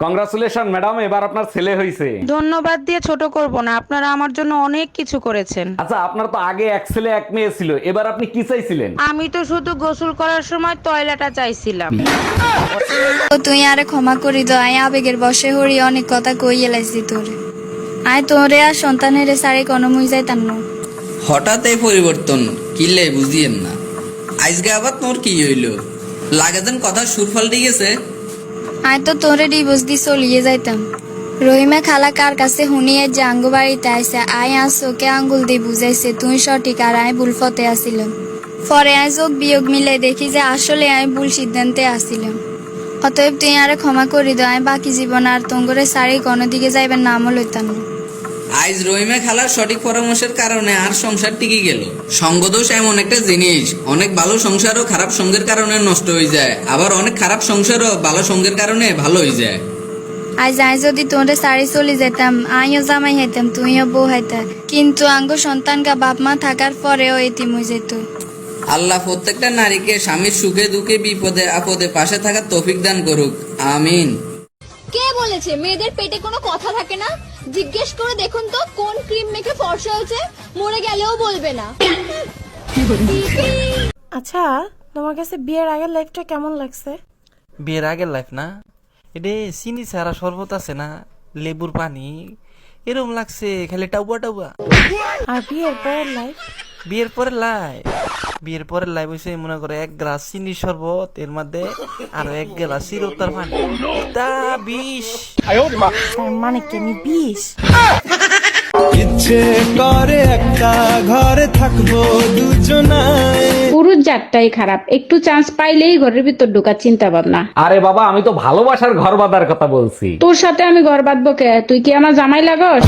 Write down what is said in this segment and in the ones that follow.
Congratulation madam এবার আপনার ছেলে হয়েছে ধন্যবাদ দিয়ে ছোট করব না আপনারা আমার জন্য অনেক কিছু করেছেন। আচ্ছা আপনার তো আগে এক ছেলে এক মেয়ে ছিল এবার আপনি কি চাইছিলেন? আমি তো শুধু গোসল করার সময় টয়লেটটা চাইছিলাম। ও তুই আরে ক্ষমা করি তো আয় আবেগের বসে হরি অনেক কথা কই এলাইছি তোরে। আয় তোরে আর সন্তানের সারে কোনো মুই যাইতাম না। হঠাৎ এই পরিবর্তন কিলে বুঝিয়েন না। আজকে আবার তোর কি হইল? লাগে যেন কথা সুর ফাল্টে গেছে। আয় তো তোরে ডিভোর্স দি চলিয়ে যাইতাম। রহিমা খালা কার কাছে শুনিয়ে যে আঙ্গু বাড়িতে আইসে আই আজ চোখে আঙ্গুল দিয়ে বুঝাইছে, তুই সঠিক আর আয় ভুল ফতে আসিলাম পরে আয় যোগ বিয়োগ মিলে দেখি যে আসলে আমি ভুল সিদ্ধান্তে আসিলাম অতএব তুই আরে ক্ষমা করি দো আমি বাকি জীবন আর তোঙ্গরে সারি কোনো দিকে যাইবেন নামও লইতাম না। আজ রহিমা খালার সঠিক পরামর্শের কারণে আর সংসার টিকে গেল। সঙ্গদোষ এমন একটা জিনিস। অনেক ভালো সংসারও খারাপ সঙ্গের কারণে নষ্ট হয়ে যায়। আবার অনেক খারাপ সংসারও ভালো সঙ্গের কারণে ভালো হয়ে যায়। আজ আই যদি তোরে সারি চলে যেতাম আইও জামাই হইতাম তুইও বউ হইতা। কিন্তু আঙ্গ সন্তানকা বাপ মা থাকার পরেও এতিম হয়ে যেত। আল্লাহ প্রত্যেকটা নারীকে স্বামীর সুখে দুঃখে বিপদে আপদে পাশে থাকার তৌফিক দান করুক। আমিন। কে বলেছে? মেয়েদের পেটে কোনো কথা থাকে না? জিজ্ঞেস করে দেখুন তো কোন ক্রিম মেখে ফর্সা হয়েছে? মরে গেলেও বলবে না। আচ্ছা তোমার কাছে বিয়ের আগের লাইফটা কেমন লাগছে? বিয়ের আগের লাইফ না? এটা চিনি ছাড়া শরবত আছে না? লেবুর পানি এরম লাগছে খালি টাউবা টাউবা আর বিয়ের পরের লাইফ বিয়ের পরে লাই। বিয়ের পরে লাই বসে মনে করে এক গ্লাস চিনি শরবত এর মধ্যে আরও এক গ্লাস সিরতার পানি। তা বিষ। মানে কি? আমি বিষ। ইচ্ছে করে একটা ঘরে থাকব দুজনায়। পুরুষ জাতটাই খারাপ। একটু চান্স পাইলেই ঘরের ভিতর ঢোকার চিন্তা ভাবনা। আরে বাবা আমি তো ভালোবাসার ঘর বাঁধার কথা বলছি। তোর সাথে আমি ঘর বাঁধবো কে? তুই কি আমার জামাই লাগস?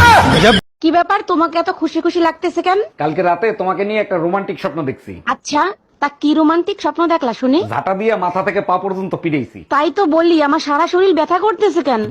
কি ব্যাপার? তোমাকে এত খুশি খুশি লাগতেছে কেন? কালকে রাতে তোমাকে নিয়ে একটা রোমান্টিক স্বপ্ন দেখছি। আচ্ছা তা কি রোমান্টিক স্বপ্ন দেখলা শুনি? ঝাঁটা দিয়ে মাথা থেকে পা পর্যন্ত পিড়েছি তাই তো বললি আমার সারা শরীর ব্যথা করতেছে কেন?